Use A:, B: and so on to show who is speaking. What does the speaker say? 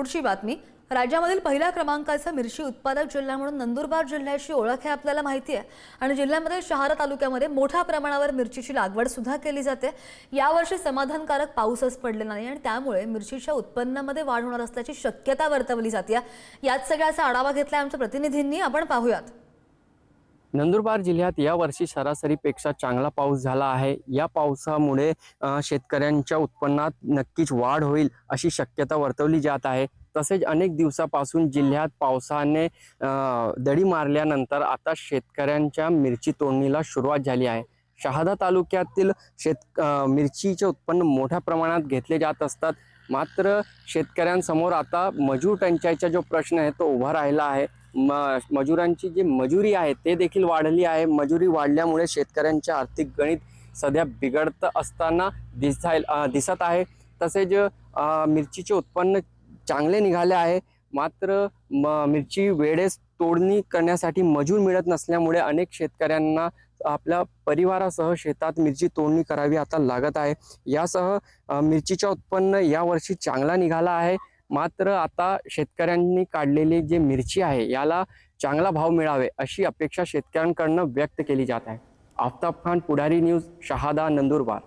A: पुढची बातमी. राज्यामधील पहिल्या क्रमांकाचा मिरची उत्पादक जिल्हा म्हणून नंदुरबार जिल्ह्याची ओळख हे आपल्याला माहिती आहे. आणि जिल्ह्यामध्ये शहारा तालुक्यामध्ये मोठ्या प्रमाणावर मिरचीची लागवड सुद्धा केली जाते. यावर्षी समाधानकारक पाऊसच पडलेला नाही आणि त्यामुळे मिरचीच्या उत्पन्नामध्ये वाढ होणार असल्याची शक्यता वर्तवली जाते. यात सगळ्याचा आढावा घेतला आमच्या प्रतिनिधींनी. आपण पाहूयात.
B: नंदुरबार जिल्ह्यात या वर्षी सरासरीपेक्षा चांगला पाऊस झाला आहे. या पावसामुळे शेतकऱ्यांच्या उत्पन्नात नक्कीच वाढ होईल अशी शक्यता वर्तवली जात आहे. तसेच अनेक दिवसापासून जिल्ह्यात पावसाने दडी मारल्यानंतर आता शेतकऱ्यांच्या मिरची तोडणीला सुरुवात झाली आहे. शहादा तालुक्यातील शेत मिरचीचे उत्पन्न मोठ्या प्रमाणात घेतले जात असतात. मात्र शेतकऱ्यांसमोर आता मजूर टंचाईचा जो प्रश्न आहे तो उभा राहिला आहे. म मजुरांची जी मजुरी आहे ते देखील वाढली आहे. मजुरी वाढल्यामुळे शेतकऱ्यांचे आर्थिक गणित सध्या बिघडत असताना दिसाय दिसत आहे. तसेच मिरचीचे उत्पन्न चांगले निघाले आहे. मात्र म मिरची वेळेस तोडणी करण्यासाठी मजूर मिळत नसल्यामुळे अनेक शेतकऱ्यांना आपल्या परिवारासह शेतात मिरची तोडणी करावी आता लागत आहे. यासह मिरचीचे उत्पन्न यावर्षी चांगला निघाला आहे. मात्र आता शेतकऱ्यांनी काढलेली जी मिरची आहे याला चांगला भाव मिळावे अशी अपेक्षा शेतकऱ्यांकडनं व्यक्त केली जात आहे. आफताब खान पुढारी न्यूज शहादा नंदुरबार.